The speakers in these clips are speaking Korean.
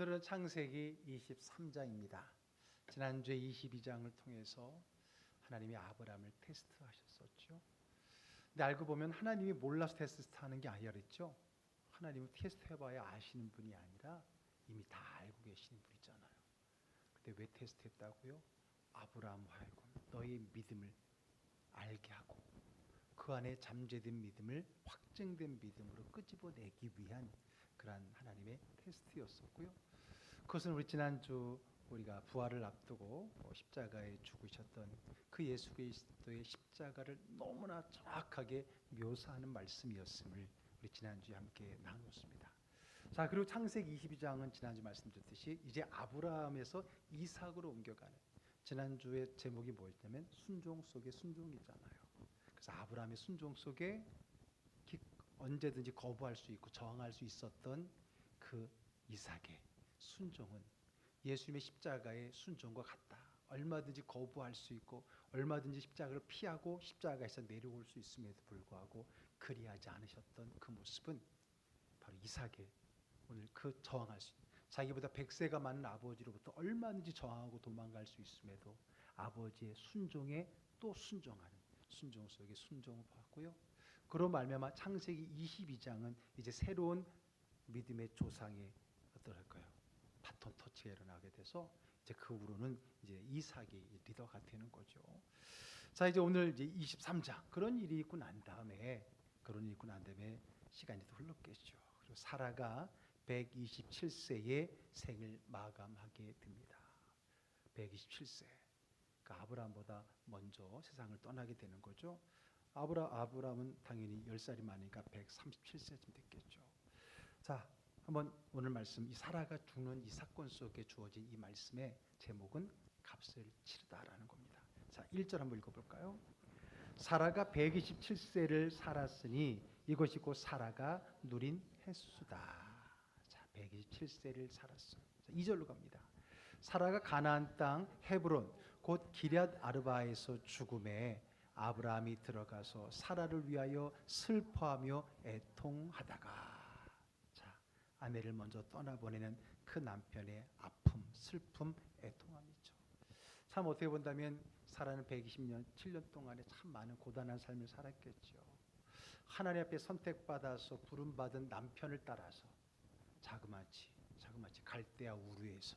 오늘은 창세기 23장입니다. 지난주에 22장을 통해서 하나님이 아브라함을 테스트하셨었죠. 근데 알고 보면 하나님이 몰라서 테스트하는 게 아니라 그랬죠. 하나님은 테스트해봐야 아시는 분이 아니라 이미 다 알고 계시는 분이잖아요. 근데 왜 테스트했다고요? 아브라함 하여금 너의 믿음을 알게 하고 그 안에 잠재된 믿음을 확증된 믿음으로 끄집어내기 위한 그러한 하나님의 테스트였었고요. 그것은 우리 지난주 우리가 부활을 앞두고 어, 십자가에 죽으셨던 그 예수 그리스도의 십자가를 너무나 정확하게 묘사하는 말씀이었음을 우리 지난주에 함께 나누었습니다. 자 그리고 창세기 22장은 지난주 말씀드렸듯이 이제 아브라함에서 이삭으로 옮겨가는 지난주의 제목이 뭐였냐면 순종 속의 순종이잖아요. 그래서 아브라함의 순종 속에 기- 언제든지 거부할 수 있고 저항할 수 있었던 그 이삭의 순종은 예수님의 십자가의 순종과 같다. 얼마든지 거부할 수 있고 얼마든지 십자가를 피하고 십자가에서 내려올 수 있음에도 불구하고 그리하지 않으셨던 그 모습은 바로 이삭의 오늘 그 저항할 수 자기보다 백세가 많은 아버지로부터 얼마든지 저항하고 도망갈 수 있음에도 아버지의 순종에 또 순종하는 순종 속에 순종을 받고요. 그로 말미암아 창세기 22장은 이제 새로운 믿음의 조상의 어떨까요? 터치가 일어나게 돼서 이제 그 후로는 이제 이삭이 리더가 되는 거죠. 자 이제 오늘 이제 23장 그런 일이 있고 난 다음에 그런 일이 있고 난 다음에 시간이 또 흘렀겠죠. 그리고 사라가 127세의 생을 마감하게 됩니다. 127세. 그러니까 아브라함보다 먼저 세상을 떠나게 되는 거죠. 아브라 아브라함은 당연히 10살이 많으니까 137세쯤 됐겠죠. 자, 한번 오늘 말씀 이 사라가 죽는 이 사건 속에 주어진 이 말씀의 제목은 값을 치르다라는 겁니다. 자, 1절 한번 읽어 볼까요? 사라가 127세를 살았으니 이것이 곧 사라가 누린 횟수다. 자, 127세를 살았어. 자, 2절로 갑니다. 사라가 가나안 땅 헤브론 곧 기럇 아르바에서 죽음에 아브라함이 들어가서 사라를 위하여 슬퍼하며 애통하다가 자 아내를 먼저 떠나보내는 그 남편의 아픔, 슬픔, 애통함이죠. 참 어떻게 본다면 사라는 120년, 7년 동안에 참 많은 고단한 삶을 살았겠죠. 하나님 앞에 선택받아서 부름받은 남편을 따라서 자그마치 자그마치 갈대아 우르에서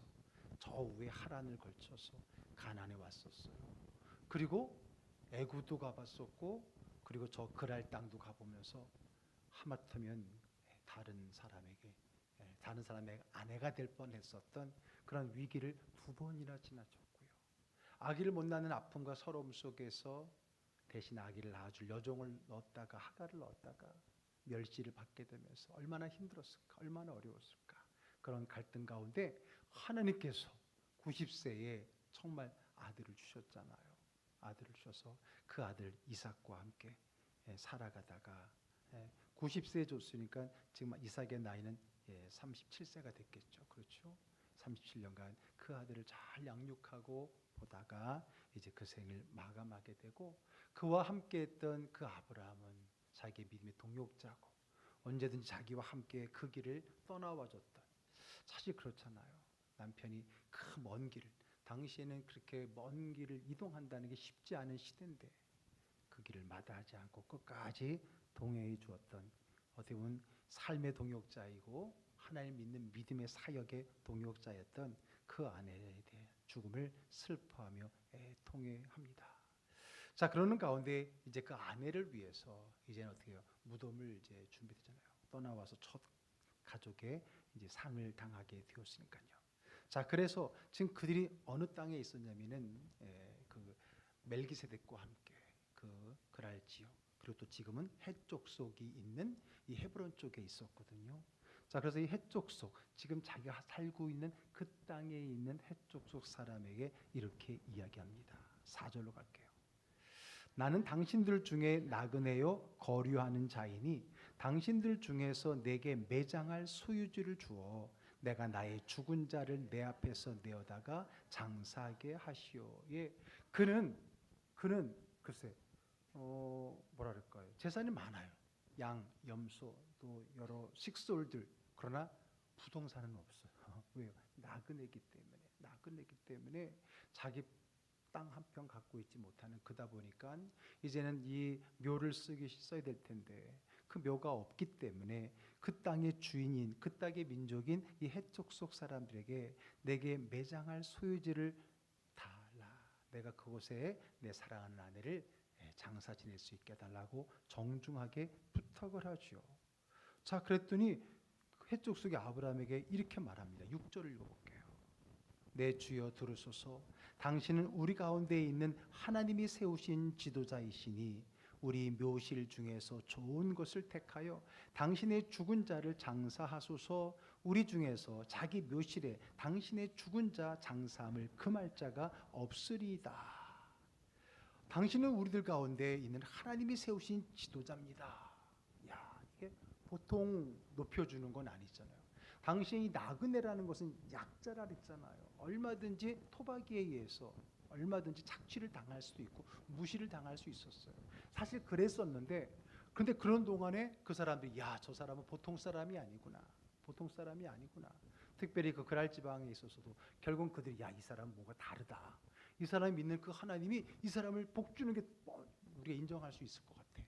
저 위에 하란을 걸쳐서 가난에 왔었어요. 그리고 애구도 가봤었고 그리고 저 그랄 땅도 가보면서 하마터면 다른 사람에게 예, 다른 사람의 아내가 될 뻔했었던 그런 위기를 두 번이나 지나쳤고요. 아기를 못 낳는 아픔과 서러움 속에서 대신 아기를 낳아줄 여종을 넣었다가 하가를 넣었다가 멸시를 받게 되면서 얼마나 힘들었을까, 얼마나 어려웠을까 그런 갈등 가운데 하나님께서 90세에 정말 아들을 주셨잖아요. 아들을 주셔서 그 아들 이삭과 함께 예, 살아가다가 90세에 줬으니까 지금 이삭의 나이는 37세가 됐겠죠. 그렇죠? 37년간 그 아들을 잘 양육하고 보다가 이제 그 생을 마감하게 되고 그와 함께 했던 그 아브라함은 자기 믿음의 동역자고 언제든지 자기와 함께 그 길을 떠나와 줬던 사실 그렇잖아요. 남편이 그 먼 길을 당시에는 그렇게 먼 길을 이동한다는 게 쉽지 않은 시대인데 그 길을 마다하지 않고 끝까지 동행해 주었던 어떻게 보면 삶의 동역자이고 하나님 믿는 믿음의 사역의 동역자였던 그 아내에 대해 죽음을 슬퍼하며 애통해합니다. 자 그러는 가운데 이제 그 아내를 위해서 이제는 어떻게 해요? 무덤을 이제 준비되잖아요. 떠나와서 첫 가족의 이제 상을 당하게 되었으니까요. 자 그래서 지금 그들이 어느 땅에 있었냐면은 에, 그 멜기세덱과 함께 그 그랄 지역 그리고 또 지금은 해쪽 속이 있는 이 헤브론 쪽에 있었거든요. 자 그래서 이 해쪽 속 지금 자기가 살고 있는 그 땅에 있는 해쪽 속 사람에게 이렇게 이야기합니다. 4절로 갈게요. 나는 당신들 중에 나그네요 거류하는 자이니 당신들 중에서 내게 매장할 소유지를 주어 내가 나의 죽은 자를 내 앞에서 내어다가 장사하게 하시오. 예, 그는 그는 글쎄 어 뭐라 그럴까요? 재산이 많아요. 양, 염소 또 여러 식솔들 그러나 부동산은 없어요. 왜요? 나그네기 때문에 나그네기 때문에 자기 땅 한 평 갖고 있지 못하는 그다 보니까 이제는 이 묘를 쓰기 써야 될 텐데 그 묘가 없기 때문에 그 땅의 주인인 그 땅의 민족인 이 해쪽 속 사람들에게 내게 매장할 소유지를 달라. 내가 그곳에 내 사랑하는 아내를 예, 장사 지낼 수 있게 해달라고 정중하게 부탁을 하죠. 자, 그랬더니 그 해쪽 속의 아브라함에게 이렇게 말합니다. 6절을 읽어볼게요. 내 주여 들으소서. 당신은 우리 가운데 있는 하나님이 세우신 지도자이시니 우리 묘실 중에서 좋은 것을 택하여 당신의 죽은 자를 장사하소서. 우리 중에서 자기 묘실에 당신의 죽은 자 장사함을 금할 자가 없으리이다. 당신은 우리들 가운데 있는 하나님이 세우신 지도자입니다. 야, 이게 보통 높여주는 건 아니잖아요. 당신이 나그네라는 것은 약자라 그랬잖아요. 얼마든지 토박이에 의해서 얼마든지 착취를 당할 수도 있고 무시를 당할 수 있었어요. 사실 그랬었는데 근데 그런 동안에 그 사람들이 야, 저 사람은 보통 사람이 아니구나. 보통 사람이 아니구나. 특별히 그 그랄 지방에 있어서도 결국 그들이 야, 이 사람은 뭔가 다르다. 이 사람이 믿는 그 하나님이 이 사람을 복 주는 게 뭐, 우리가 인정할 수 있을 것 같아.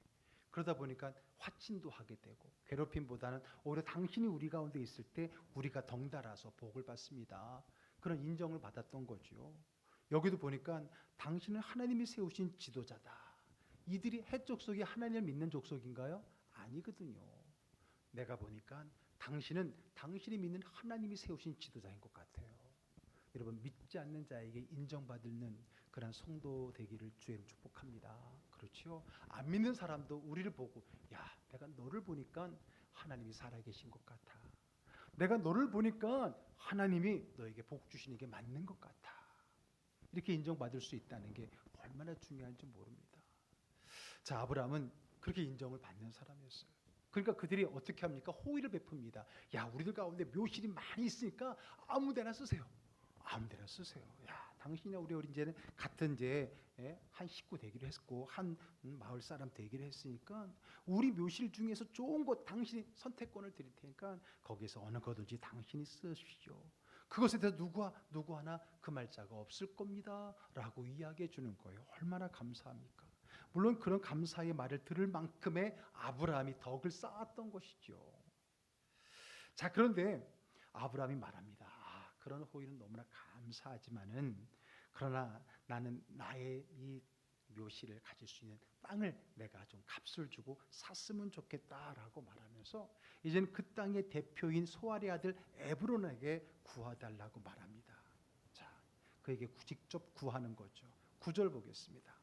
그러다 보니까 화친도 하게 되고 괴롭힘보다는 오히려 당신이 우리 가운데 있을 때 우리가 덩달아서 복을 받습니다. 그런 인정을 받았던 거죠. 여기도 보니까 당신은 하나님이 세우신 지도자다. 이들이 해족 속이 하나님을 믿는 족속인가요? 아니거든요. 내가 보니까 당신은 당신이 믿는 하나님이 세우신 지도자인 것 같아요. 여러분 믿지 않는 자에게 인정받는 그런 성도 되기를 주의 축복합니다. 그렇지요? 안 믿는 사람도 우리를 보고 야, 내가 너를 보니까 하나님이 살아계신 것 같아. 내가 너를 보니까 하나님이 너에게 복 주시는 게 맞는 것 같아. 이렇게 인정받을 수 있다는 게 얼마나 중요한지 모릅니다. 자, 아브라함은 그렇게 인정을 받는 사람이었어요. 그러니까 그들이 어떻게 합니까? 호의를 베풉니다. 야, 우리들 가운데 묘실이 많이 있으니까 아무 데나 쓰세요. 아무데나 쓰세요. 야, 당신이나 우리 어린이제는 같은 이제 예, 한 식구 되기로 했고 한 음, 마을 사람 되기로 했으니까 우리 묘실 중에서 좋은 곳 당신이 선택권을 드릴 테니까 거기서 어느 거든지 당신이 쓰십시오. 그것에 대해서 누구 누구 하나 그 말자가 없을 겁니다라고 이야기해 주는 거예요. 얼마나 감사합니까? 물론 그런 감사의 말을 들을 만큼의 아브라함이 덕을 쌓았던 것이죠. 자 그런데 아브라함이 말합니다. 아, 그런 호의는 너무나 감사하지만은 그러나 나는 나의 이 묘실을 가질 수 있는 땅을 내가 좀 값을 주고 샀으면 좋겠다라고 말하면서 이제는 그 땅의 대표인 소아리 아들 에브론에게 구하달라고 말합니다. 자, 그에게 직접 구하는 거죠. 구절 보겠습니다.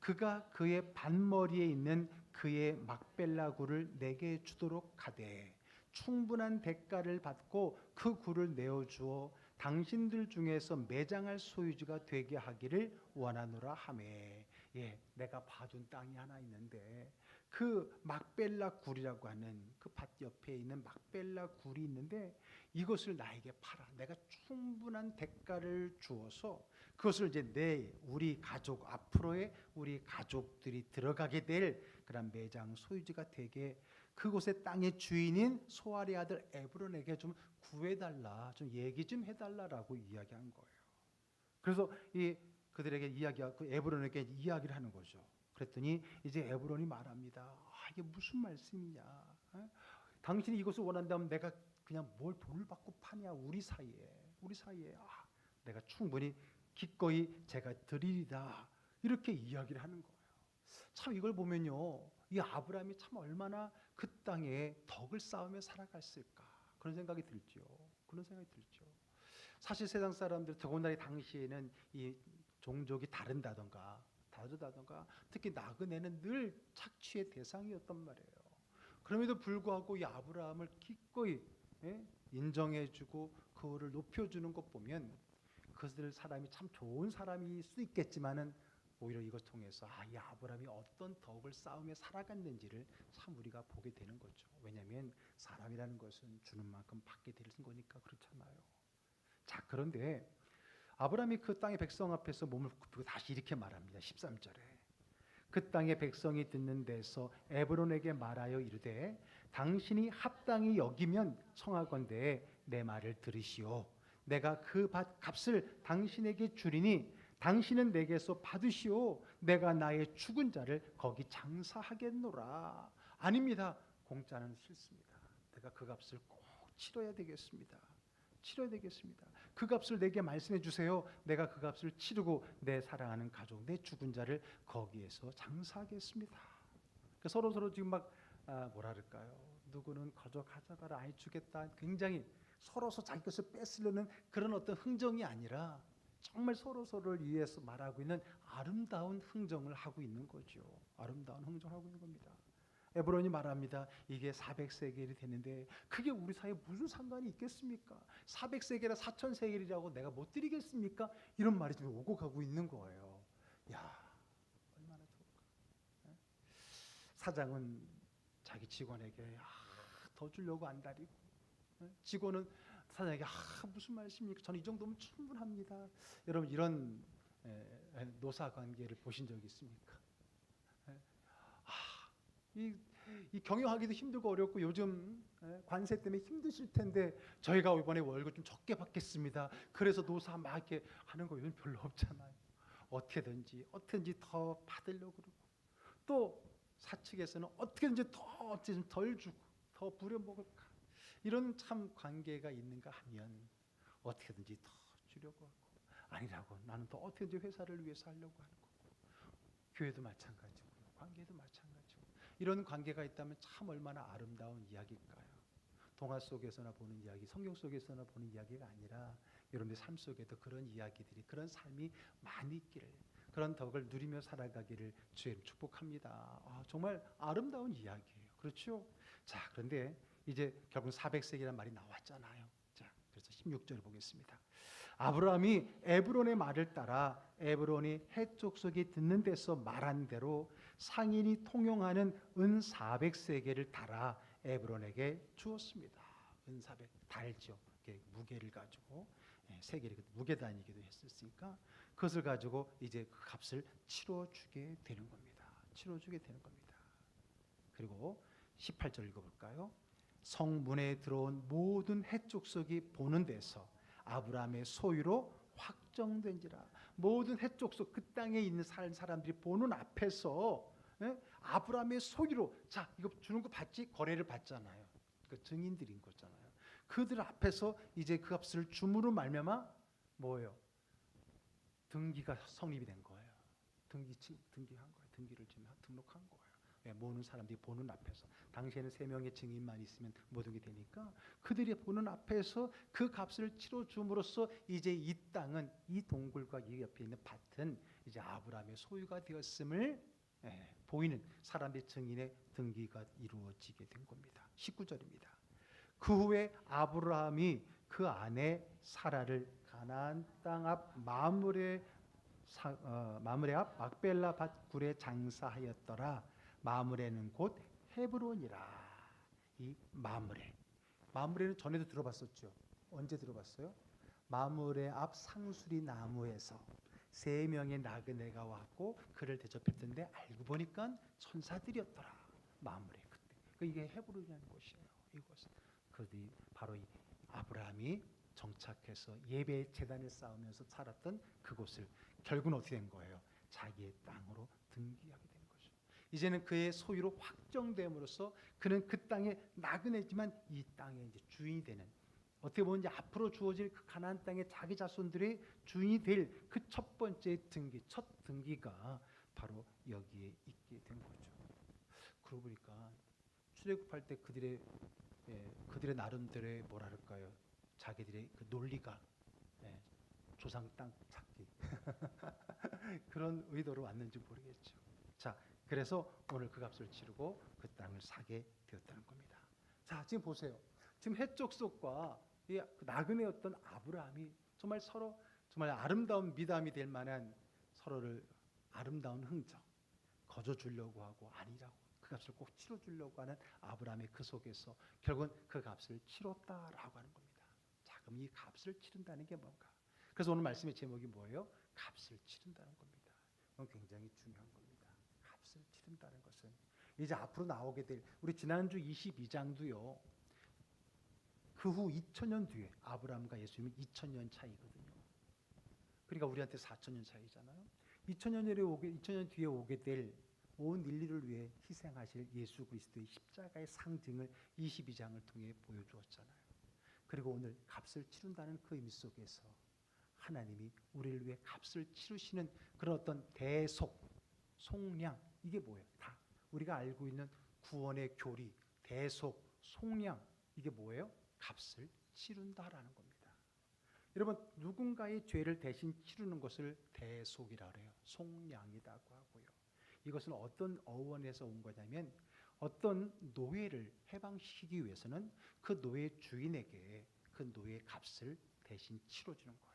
그가 그의 반머리에 있는 그의 막벨라 굴을 내게 주도록 하되 충분한 대가를 받고 그 굴을 내어 주어 당신들 중에서 매장할 소유주가 되게 하기를 원하노라 하매. 예, 내가 봐둔 땅이 하나 있는데 그 막벨라 굴이라고 하는 그 밭 옆에 있는 막벨라 굴이 있는데 이것을 나에게 팔아. 내가 충분한 대가를 주어서 그것을 이제 내 우리 가족 앞으로의 우리 가족들이 들어가게 될 그런 매장 소유지가 되게 그곳의 땅의 주인인 소아리 아들 에브론에게 좀 구해달라, 좀 얘기 좀 해달라라고 이야기한 거예요. 그래서 이 그들에게 이야기하고 그 에브론에게 이야기를 하는 거죠. 그랬더니 이제 에브론이 말합니다. 아, 이게 무슨 말씀이냐? 어? 당신이 이것을 원한다면 내가 그냥 뭘 돈을 받고 파냐? 우리 사이에, 우리 사이에 아, 내가 충분히 기꺼이 제가 드리리다 이렇게 이야기를 하는 거예요. 참 이걸 보면요, 이 아브라함이 참 얼마나 그 땅에 덕을 쌓으며 살아갔을까 그런 생각이 들죠. 그런 생각이 들죠. 사실 세상 사람들 더군다나 당시에는 이 종족이 다른다던가 다르다던가 특히 나그네는 늘 착취의 대상이었단 말이에요. 그럼에도 불구하고 이 아브라함을 기꺼이 예? 인정해주고 그거를 높여주는 것 보면 그들 사람이 참 좋은 사람일 수 있겠지만은 오히려 이것 통해서 아, 이 아브라함이 어떤 덕을 쌓으며 살아갔는지를 참 우리가 보게 되는 거죠. 왜냐하면 사람이라는 것은 주는 만큼 받게 되는 거니까 그렇잖아요. 자 그런데 아브라함이 그 땅의 백성 앞에서 몸을 굽히고 다시 이렇게 말합니다. 13절에 그 땅의 백성이 듣는 데서 에브론에게 말하여 이르되 당신이 합당히 여기면 청하건대 내 말을 들으시오. 내가 그 밭 값을 당신에게 주리니 당신은 내게서 받으시오. 내가 나의 죽은 자를 거기 장사하겠노라. 아닙니다. 공짜는 싫습니다. 내가 그 값을 꼭 치러야 되겠습니다. 치러야 되겠습니다. 그 값을 내게 말씀해 주세요. 내가 그 값을 치르고 내 사랑하는 가족 내 죽은 자를 거기에서 장사하겠습니다. 그 서로 서로 지금 막 아, 뭐라 그럴까요? 누구는 거저 가져가라 아이 주겠다. 굉장히 서로서 자기 것을 뺏으려는 그런 어떤 흥정이 아니라 정말 서로 서로를 위해서 말하고 있는 아름다운 흥정을 하고 있는 거죠. 아름다운 흥정을 하고 있는 겁니다. 에브론이 말합니다. 이게 400세겔이 되는데 그게 우리 사이에 무슨 상관이 있겠습니까? 400세겔이나 4000세겔이라고 내가 못 드리겠습니까? 이런 말이 지금 오고 가고 있는 거예요. 야, 얼마나 좋을까? 예? 사장은 자기 직원에게 아, 더 주려고 안달이고 예? 직원은 사장에게 아, 무슨 말씀입니까? 저는 이 정도면 충분합니다. 여러분 이런 노사 관계를 보신 적 있습니까? 에? 아, 이, 이 경영하기도 힘들고 어렵고 요즘 에, 관세 때문에 힘드실 텐데 저희가 이번에 월급 좀 적게 받겠습니다. 그래서 노사 막 이렇게 하는 거 요즘 별로 없잖아요. 어떻게든지 어떻게든지 더 받으려고 그러고 또 사측에서는 어떻게든지 더 어쨌든 덜 주고 더 부려먹을까 이런 참 관계가 있는가 하면 어떻게든지 더 주려고 하고 아니라고 나는 더 어떻게든지 회사를 위해서 하려고 하는 거고 교회도 마찬가지고요 관계도 마찬가지고 이런 관계가 있다면 참 얼마나 아름다운 이야기일까요? 동화 속에서나 보는 이야기 성경 속에서나 보는 이야기가 아니라 여러분의 삶 속에도 그런 이야기들이 그런 삶이 많이 있기를 그런 덕을 누리며 살아가기를 주님 축복합니다. 아, 정말 아름다운 이야기예요. 그렇죠? 자 그런데 이제 결국 400세기라는 말이 나왔잖아요. 자, 그래서 16절 보겠습니다. 아브라함이 에브론의 말을 따라 에브론이 해 족속이 듣는 데서 말한 대로 상인이 통용하는 은 400세계를 달아 에브론에게 주었습니다. 은 400, 달죠. 무게를 가지고 예, 세계를 무게 다니기도 했었으니까 그것을 가지고 이제 그 값을 치러주게 되는 겁니다. 치러주게 되는 겁니다. 그리고 18절 읽어볼까요? 성문에 들어온 모든 해족속이 보는 데서 아브라함의 소유로 확정된지라 모든 해족속 그 땅에 있는 사람들이 보는 앞에서 예? 아브라함의 소유로 자 이거 주는 거 받지 거래를 받잖아요. 그 증인들인 거잖아요. 그들 앞에서 이제 그 값을 줌으로 말미암아 뭐예요? 등기가 성립이 된 거예요. 등기 등기한 거예요. 등기를 지금 등록한. 예, 모는 사람들이 보는 앞에서 당시에는 세 명의 증인만 있으면 모든 게 되니까 그들이 보는 앞에서 그 값을 치러 줌으로써 이제 이 땅은 이 동굴과 이 옆에 있는 밭은 이제 아브라함의 소유가 되었음을 예, 보이는 사람의 증인의 등기가 이루어지게 된 겁니다. 19절입니다. 그 후에 아브라함이 그 아내 사라를 가나안 땅 앞 마므레 어, 마므레 앞 막벨라 밭 굴에 장사하였더라. 마므레는 곧 헤브론이라. 이 마므레. 마므레는 전에도 들어봤었죠. 언제 들어봤어요? 마므레 앞 상수리 나무에서 세 명의 나그네가 왔고 그를 대접했던데 알고 보니까 천사들이었더라. 마므레 그때. 그 이게 헤브론이라는 곳이에요. 이곳은 그들이 바로 이 아브라함이 정착해서 예배 재단을 쌓으면서 살았던 그곳을 결국은 어떻게 된 거예요? 자기의 땅으로 등기하게. 이제는 그의 소유로 확정됨으로써 그는 그 땅의 나그네지만 이 땅의 이제 주인이 되는 어떻게 보면 이제 앞으로 주어질 그 가나안 땅의 자기 자손들의 주인이 될 그 첫 번째 등기, 첫 등기가 바로 여기에 있게 된 거죠. 그러고 보니까 출애굽할 때 그들의 예, 그들의 나름대로의 뭐랄까요, 자기들의 그 논리가 예, 조상 땅 찾기 그런 의도로 왔는지 모르겠죠. 자, 그래서 오늘 그 값을 치르고 그 땅을 사게 되었다는 겁니다. 자, 지금 보세요. 지금 해족속과 이 나그네였던 아브라함이 정말 서로 정말 아름다운 미담이 될 만한 서로를 아름다운 흥정 거저 주려고 하고 아니라고 그 값을 꼭 치러 주려고 하는 아브라함의 그 속에서 결국은 그 값을 치렀다라고 하는 겁니다. 자, 그럼 이 값을 치른다는 게 뭔가? 그래서 오늘 말씀의 제목이 뭐예요? 값을 치른다는 겁니다. 굉장히 중요한 겁니다. 치른다는 것은 이제 앞으로 나오게 될 우리 지난주 22장도요. 그 후 2000년 뒤에 아브라함과 예수님은 2000년 차이거든요. 그러니까 우리한테 4000년 차이잖아요. 2000년 오게 2000년 뒤에 오게 될 온 인류를 위해 희생하실 예수 그리스도의 십자가의 상징을 22장을 통해 보여주었잖아요. 그리고 오늘 값을 치른다는 그 의미 속에서 하나님이 우리를 위해 값을 치르시는 그런 어떤 대속, 속량 이게 뭐예요? 다 우리가 알고 있는 구원의 교리, 대속, 속량 이게 뭐예요? 값을 치른다라는 겁니다. 여러분 누군가의 죄를 대신 치르는 것을 대속이라 그래요. 속량이라고 하고요. 이것은 어떤 어원에서 온 거냐면 어떤 노예를 해방시키기 위해서는 그 노예 주인에게 그 노예 값을 대신 치러주는 거예요.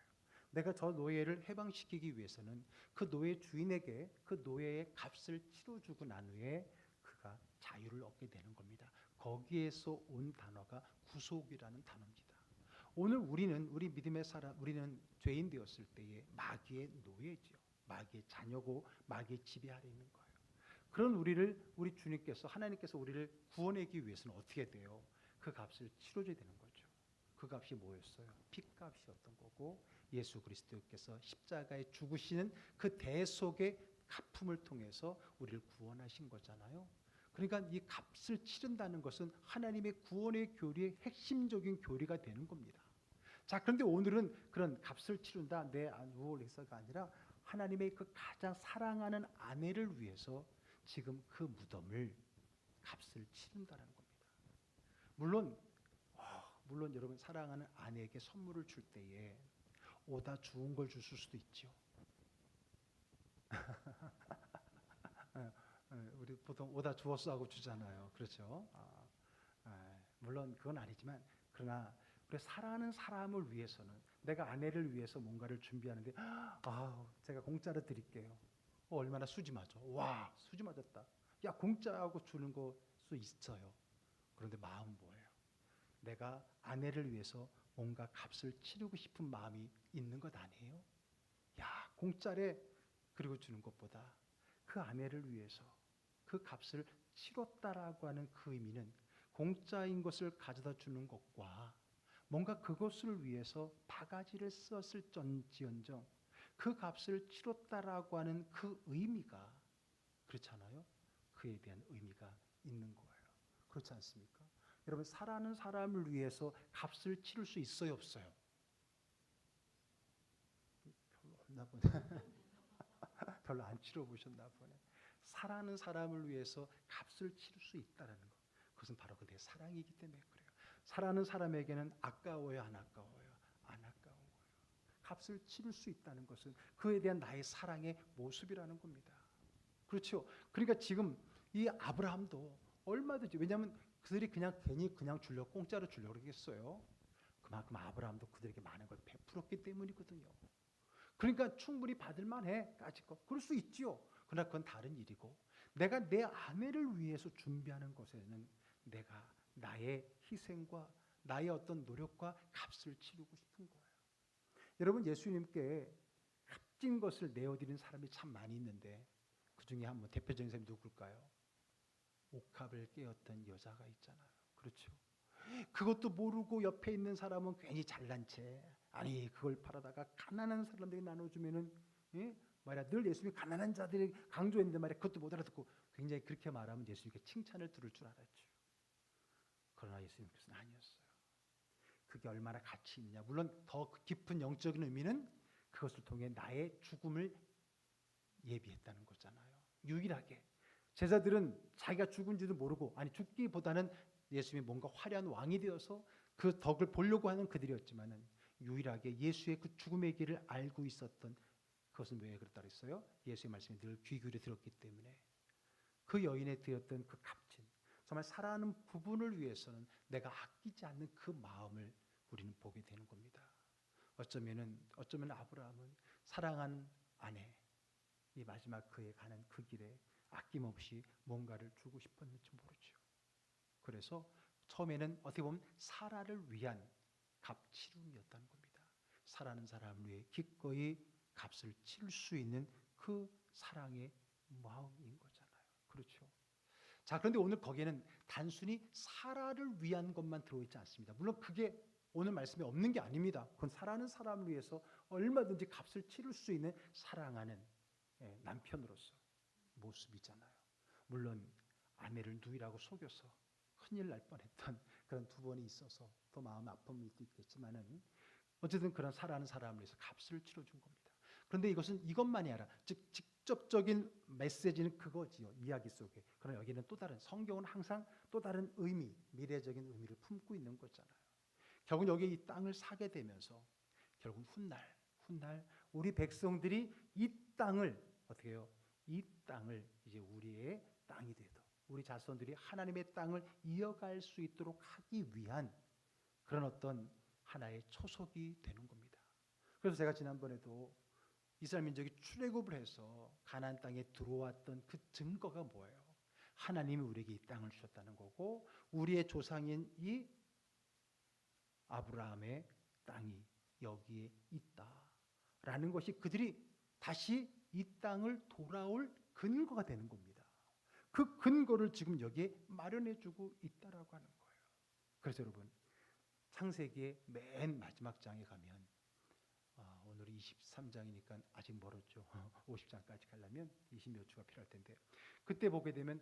내가 저 노예를 해방시키기 위해서는 그 노예 주인에게 그 노예의 값을 치러주고 난 후에 그가 자유를 얻게 되는 겁니다. 거기에서 온 단어가 구속이라는 단어입니다. 오늘 우리는 우리 믿음의 사람 우리는 죄인 되었을 때에 마귀의 노예지요. 마귀의 자녀고 마귀의 지배 아래 있는 거예요. 그런 우리를 우리 주님께서 하나님께서 우리를 구원하기 위해서는 어떻게 돼요? 그 값을 치러줘야 되는 거죠. 그 값이 뭐였어요? 핏값이었던 거고 예수 그리스도께서 십자가에 죽으시는 그 대속의 갚음을 통해서 우리를 구원하신 거잖아요. 그러니까 이 값을 치른다는 것은 하나님의 구원의 교리의 핵심적인 교리가 되는 겁니다. 자, 그런데 오늘은 그런 값을 치른다 내 우월에서가 아니라 하나님의 그 가장 사랑하는 아내를 위해서 지금 그 무덤을 값을 치른다는 겁니다. 물론 어, 물론 여러분 사랑하는 아내에게 선물을 줄 때에 오다 좋은 걸 줬을 수도 있죠. 어, 어, 우리 보통 오다 주었어 하고 주잖아요. 그렇죠? 아, 아, 물론 그건 아니지만 그러나 우리 사랑하는 사람을 위해서는 내가 아내를 위해서 뭔가를 준비하는데 아 제가 공짜로 드릴게요. 어, 얼마나 수지 맞아. 와 수지 맞았다. 야 공짜하고 주는 거 수 있어요. 그런데 마음 뭐예요? 내가 아내를 위해서 뭔가 값을 치르고 싶은 마음이 있는 것 아니에요? 야 공짜래 그리고 주는 것보다 그 아내를 위해서 그 값을 치렀다라고 하는 그 의미는 공짜인 것을 가져다 주는 것과 뭔가 그것을 위해서 바가지를 썼을 전지언정 그 값을 치렀다라고 하는 그 의미가 그렇잖아요. 그에 대한 의미가 있는 거예요. 그렇지 않습니까? 여러분 사랑하는 사람을 위해서 값을 치를 수 있어요, 없어요? 별로 없나 보네. 별로 안 치러 보셨나 보네. 사랑하는 사람을 위해서 값을 치를 수 있다라는 것. 그것은 바로 그의 사랑이기 때문에 그래요. 사랑하는 사람에게는 아까워요, 안 아까워요? 안 아까운 거예요. 값을 치를 수 있다는 것은 그에 대한 나의 사랑의 모습이라는 겁니다. 그렇죠. 그러니까 지금 이 아브라함도 얼마든지 왜냐하면 그들이 그냥 괜히 그냥 주려 공짜로 주려고 그러겠어요. 그만큼 아브라함도 그들에게 많은 걸 베풀었기 때문이거든요. 그러니까 충분히 받을 만해 까짓거 그럴 수 있지요. 그러나 그건 다른 일이고 내가 내 아내를 위해서 준비하는 것에는 내가 나의 희생과 나의 어떤 노력과 값을 치르고 싶은 거예요. 여러분 예수님께 값진 것을 내어드리는 사람이 참 많이 있는데 그 중에 한번 대표적인 사람이 누굴까요? 옥합을 깨었던 여자가 있잖아요. 그렇죠. 그것도 모르고 옆에 있는 사람은 괜히 잘난 채 아니 그걸 팔아다가 가난한 사람들에게 나눠주면은 예? 말이야 늘 예수님이 가난한 자들이 강조했는데 말이야 그것도 못 알아듣고 굉장히 그렇게 말하면 예수님께 칭찬을 들을 줄 알았죠. 그러나 예수님께서는 아니었어요. 그게 얼마나 가치 있냐. 물론 더 깊은 영적인 의미는 그것을 통해 나의 죽음을 예비했다는 거잖아요. 유일하게 제자들은 자기가 죽은지도 모르고 아니 죽기보다는 예수님이 뭔가 화려한 왕이 되어서 그 덕을 보려고 하는 그들이었지만은 유일하게 예수의 그 죽음의 길을 알고 있었던 그것은 왜 그렇다 그랬어요? 예수의 말씀에 늘귀 기울여 들었기 때문에 그 여인에 되었던 그 값진 정말 사랑하는 부분을 위해서는 내가 아끼지 않는 그 마음을 우리는 보게 되는 겁니다. 어쩌면은 어쩌면 아브라함은 사랑한 아내 이 마지막 그에 가는 그 길에 아낌없이 뭔가를 주고 싶었는지 모르죠. 그래서 처음에는 어떻게 보면 사라를 위한 값치름이었다는 겁니다. 사라는 사람을 위해 기꺼이 값을 치를 수 있는 그 사랑의 마음인 거잖아요. 그렇죠. 자, 그런데 오늘 거기에는 단순히 살아를 위한 것만 들어있지 않습니다. 물론 그게 오늘 말씀에 없는 게 아닙니다. 그건 사랑하는 사람을 위해서 얼마든지 값을 치를 수 있는 사랑하는 예, 남편으로서 모습이잖아요. 물론 아내를 누이라고 속여서 큰일 날 뻔했던 그런 두 번이 있어서 더 마음 아픔이 있겠지만은 어쨌든 그런 사랑하는 사람을 위해서 값을 치러준 겁니다. 그런데 이것은 이것만이 아니라 즉 직접적인 메시지는 그거지요 이야기 속에. 그러나 여기는 또 다른 성경은 항상 또 다른 의미, 미래적인 의미를 품고 있는 거잖아요. 결국 여기 이 땅을 사게 되면서 결국 훗날 훗날 우리 백성들이 이 땅을 어떻게 해요? 이 땅을 이제 우리의 땅이 되도 우리 자손들이 하나님의 땅을 이어갈 수 있도록 하기 위한 그런 어떤 하나의 초석이 되는 겁니다. 그래서 제가 지난번에도 이스라엘 민족이 출애굽을 해서 가나안 땅에 들어왔던 그 증거가 뭐예요? 하나님이 우리에게 이 땅을 주셨다는 거고 우리의 조상인 이 아브라함의 땅이 여기에 있다라는 것이 그들이 다시 이 땅을 돌아올 근거가 되는 겁니다. 그 근거를 지금 여기에 마련해 주고 있다라고 하는 거예요. 그래서 여러분 창세기의 맨 마지막 장에 가면 아, 오늘이 23장이니까 아직 멀었죠. 50장까지 가려면 20몇 주가 필요할 텐데 그때 보게 되면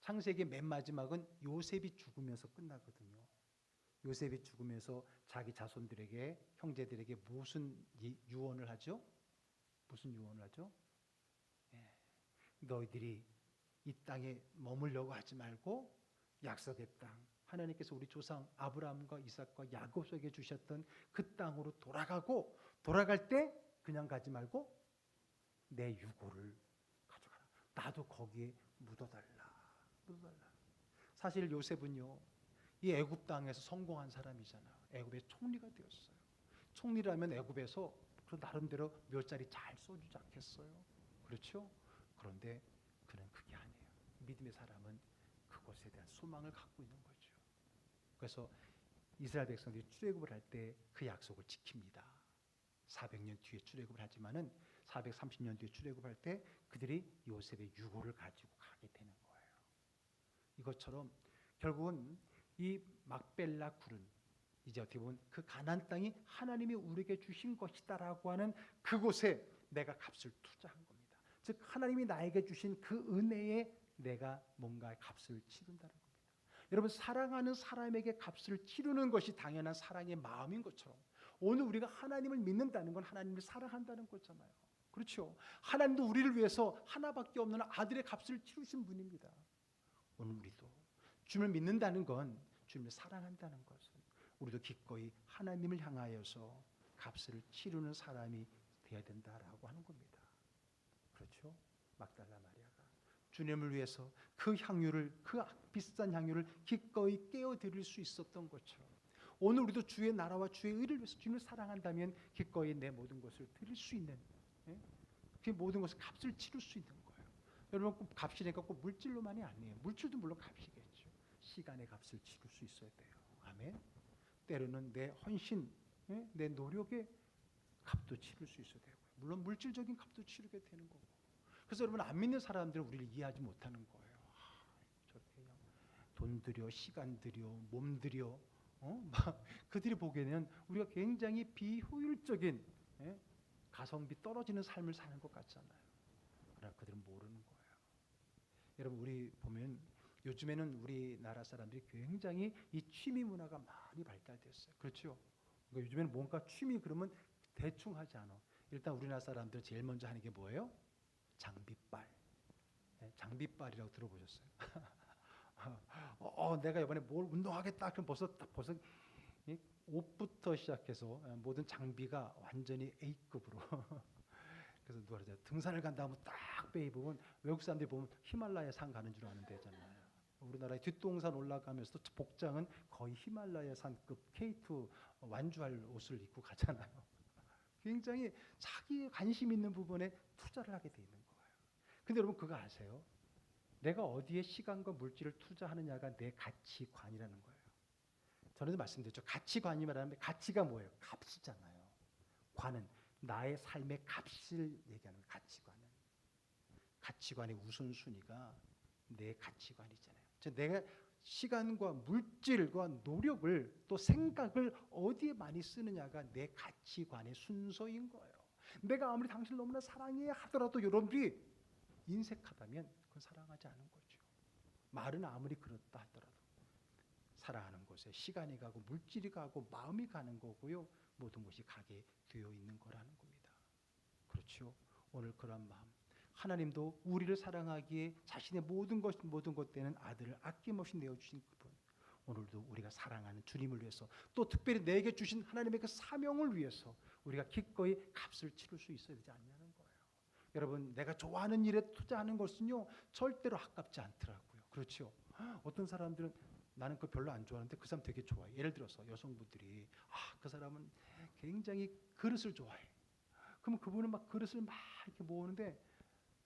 창세기 맨 마지막은 요셉이 죽으면서 끝나거든요. 요셉이 죽으면서 자기 자손들에게 형제들에게 무슨 이- 유언을 하죠? 무슨 유언을 하죠? 예. 너희들이 이 땅에 머물려고 하지 말고 약속의 땅 하나님께서 우리 조상 아브라함과 이삭과 야곱에게 주셨던 그 땅으로 돌아가고 돌아갈 때 그냥 가지 말고 내 유고를 가져가라. 나도 거기에 묻어달라. 묻어달라. 사실 요셉은요. 이 애굽 땅에서 성공한 사람이잖아요. 애굽의 총리가 되었어요. 총리라면 애굽에서 그 나름대로 멸자리 잘 써주지 않겠어요? 그렇죠? 그런데 그는 그게 아니에요. 믿음의 사람은 그것에 대한 소망을 갖고 있는 거죠. 그래서 이스라엘 백성들이 출애굽을 할 때 그 약속을 지킵니다. 400년 뒤에 출애굽을 하지만은 430년 뒤에 출애굽할 때 그들이 요셉의 유고를 가지고 가게 되는 거예요. 이것처럼 결국은 이 막벨라 굴은 이제 어떻게 보면 그 가난 땅이 하나님이 우리에게 주신 것이다라고 하는 그곳에 내가 값을 투자한 겁니다. 즉 하나님이 나에게 주신 그 은혜에 내가 뭔가 값을 치른다는 겁니다. 여러분 사랑하는 사람에게 값을 치르는 것이 당연한 사랑의 마음인 것처럼 오늘 우리가 하나님을 믿는다는 건 하나님을 사랑한다는 거잖아요. 그렇죠? 하나님도 우리를 위해서 하나밖에 없는 아들의 값을 치르신 분입니다. 오늘 우리도 주님을 믿는다는 건 주님을 사랑한다는 것은 우리도 기꺼이 하나님을 향하여서 값을 치르는 사람이 되어야 된다라고 하는 겁니다. 막달라 마리아가 주님을 위해서 그 향유를 그 비싼 향유를 기꺼이 깨어 드릴 수 있었던 것처럼 오늘 우리도 주의 나라와 주의 의를 위해서 주님을 사랑한다면 기꺼이 내 모든 것을 드릴 수 있는 예? 그 모든 것을 값을 치를 수 있는 거예요. 여러분 꼭 값이니까 꼭 물질로만이 아니에요. 물질도 물론 값이겠죠. 시간의 값을 치를 수 있어야 돼요. 아멘. 때로는 내 헌신, 예? 내 노력의 값도 치를 수 있어야 되고요. 물론 물질적인 값도 치르게 되는 거고. 그래서 여러분 안 믿는 사람들은 우리를 이해하지 못하는 거예요. 아, 돈 들여, 시간 들여, 몸 들여, 어? 막 그들이 보기에는 우리가 굉장히 비효율적인 예? 가성비 떨어지는 삶을 사는 것 같잖아요. 그러나 그들은 모르는 거예요. 여러분 우리 보면 요즘에는 우리나라 사람들이 굉장히 이 취미 문화가 많이 발달됐어요. 그렇죠? 그러니까 요즘에는 뭔가 취미 그러면 대충 하지 않아. 일단 우리나라 사람들 제일 먼저 하는 게 뭐예요? 장비빨. 예, 장비빨이라고 들어보셨어요? 어, 어, 내가 이번에 뭘 운동하겠다. 그럼 벌써 딱 벌써 이 옷부터 시작해서 예, 모든 장비가 완전히 A급으로. 그래서 누가 그러죠? 등산을 간다 하면 딱 빼 입으면 외국 사람들이 보면 히말라야 산 가는 줄 아는 데잖아요. 우리나라의 뒷동산 올라가면서도 복장은 거의 히말라야 산급 K2 완주할 옷을 입고 가잖아요. 굉장히 자기 관심 있는 부분에 투자를 하게 돼 있는. 근데 여러분 그거 아세요? 내가 어디에 시간과 물질을 투자하느냐가 내 가치관이라는 거예요. 전에도 말씀드렸죠. 가치관이 말하면 가치가 뭐예요? 값이잖아요. 관은 나의 삶의 값을 얘기하는 거예요. 가치관은. 가치관의 우선순위가 내 가치관이잖아요. 즉 내가 시간과 물질과 노력을 또 생각을 어디에 많이 쓰느냐가 내 가치관의 순서인 거예요. 내가 아무리 당신을 너무나 사랑해 하더라도 여러분들이 인색하다면 그건 사랑하지 않은 거죠. 말은 아무리 그렇다 하더라도 사랑하는 곳에 시간이 가고 물질이 가고 마음이 가는 거고요. 모든 것이 가게 되어 있는 거라는 겁니다. 그렇죠. 오늘 그런 마음. 하나님도 우리를 사랑하기에 자신의 모든 것 모든 것 되는 아들을 아낌없이 내어 주신 그분. 오늘도 우리가 사랑하는 주님을 위해서 또 특별히 내게 주신 하나님의 그 사명을 위해서 우리가 기꺼이 값을 치를 수 있어야 되지 거예요. 여러분, 내가 좋아하는 일에 투자하는 것은요 절대로 아깝지 않더라고요. 그렇죠. 어떤 사람들은 나는 그 별로 안 좋아하는데 그 사람 되게 좋아해. 예를 들어서 여성분들이 아, 그 사람은 굉장히 그릇을 좋아해. 그러면 그분은 막 그릇을 막 이렇게 모으는데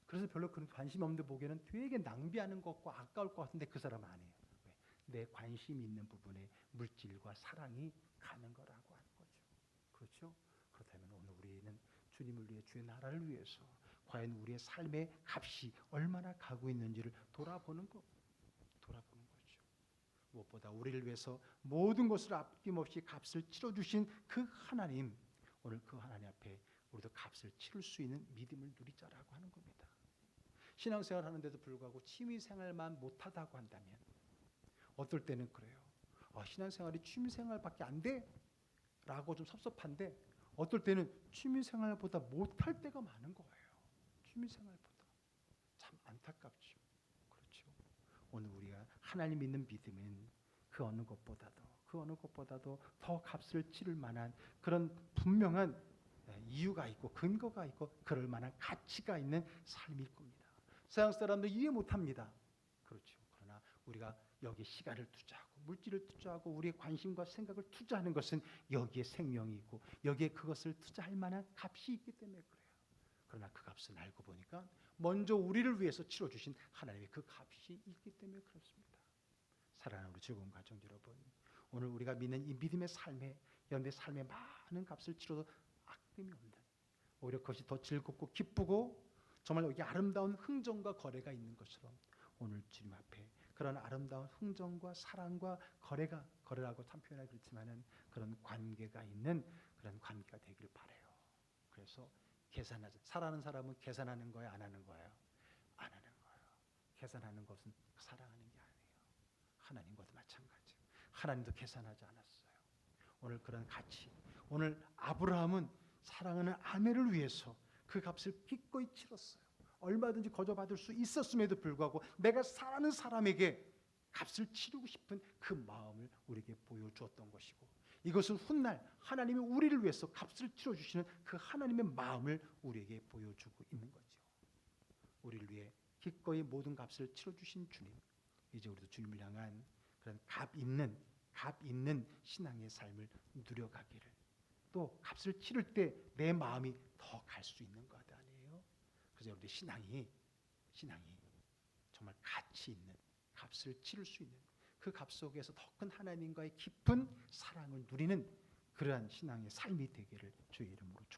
그래서 별로 그런 관심 없는데 보기에는 되게 낭비하는 것 같고 아까울 것 같은데 그 사람은 안 해요. 왜? 내 관심 있는 부분에 물질과 사랑이 가는 거라고 하는 거죠. 그렇죠? 그렇다면 오늘 우리는 주님을 위해 주의 나라를 위해서 과연 우리의 삶의 값이 얼마나 가고 있는지를 돌아보는 거 돌아보는 거죠. 무엇보다 우리를 위해서 모든 것을 아낌없이 값을 치러 주신 그 하나님 오늘 그 하나님 앞에 우리도 값을 치를 수 있는 믿음을 누리자라고 하는 겁니다. 신앙생활 하는데도 불구하고 취미생활만 못하다고 한다면 어떨 때는 그래요. 아, 신앙생활이 취미생활밖에 안 돼? 라고 좀 섭섭한데 어떨 때는 취미생활보다 못할 때가 많은 거예요. 취미생활보다 참 안타깝죠. 그렇죠. 오늘 우리가 하나님 믿는 믿음은 그 어느 것보다도 그 어느 것보다도 더 값을 치를 만한 그런 분명한 네, 이유가 있고 근거가 있고 그럴 만한 가치가 있는 삶일 겁니다. 서양 사람들 이해 못합니다. 그렇죠. 그러나 우리가 여기 시간을 투자하고 물질을 투자하고 우리의 관심과 생각을 투자하는 것은 여기에 생명이 있고 여기에 그것을 투자할 만한 값이 있기 때문에 그래요. 그러나 그 값은 알고 보니까 먼저 우리를 위해서 치러 주신 하나님의 그 값이 있기 때문에 그렇습니다. 사랑하는 우리 즐거운 가정 여러분, 오늘 우리가 믿는 이 믿음의 삶에 여러분의 삶에 많은 값을 치러도 아낌이 없는 오히려 그것이 더 즐겁고 기쁘고 정말 여기 아름다운 흥정과 거래가 있는 것처럼 오늘 주님 앞에 그런 아름다운 흥정과 사랑과 거래가 거래라고 참 표현하기 그렇지만은 그런 관계가 있는 그런 관계가 되기를 바래요. 그래서 계산하자. 사랑하는 사람은 계산하는 거예요, 안 하는 거예요? 안 하는 거예요. 계산하는 것은 사랑하는 게 아니에요. 하나님과도 마찬가지. 하나님도 계산하지 않았어요. 오늘 그런 가치. 오늘 아브라함은 사랑하는 아내를 위해서 그 값을 기꺼이 치렀어요. 얼마든지 거저받을 수 있었음에도 불구하고 내가 사랑하는 사람에게 값을 치르고 싶은 그 마음을 우리에게 보여주었던 것이고 이것은 훗날 하나님이 우리를 위해서 값을 치러 주시는 그 하나님의 마음을 우리에게 보여주고 있는 거죠. 우리를 위해 기꺼이 모든 값을 치러 주신 주님 이제 우리도 주님을 향한 그런 값 있는 값 있는 신앙의 삶을 누려가기를 또 값을 치를 때 내 마음이 더 갈 수 있는 것 아니에요? 그래서 여러분들 신앙이 신앙이 정말 가치 있는 값을 치를 수 있는 그 값 속에서 더 큰 하나님과의 깊은 사랑을 누리는 그러한 신앙의 삶이 되기를 주의 이름으로 축복합니다.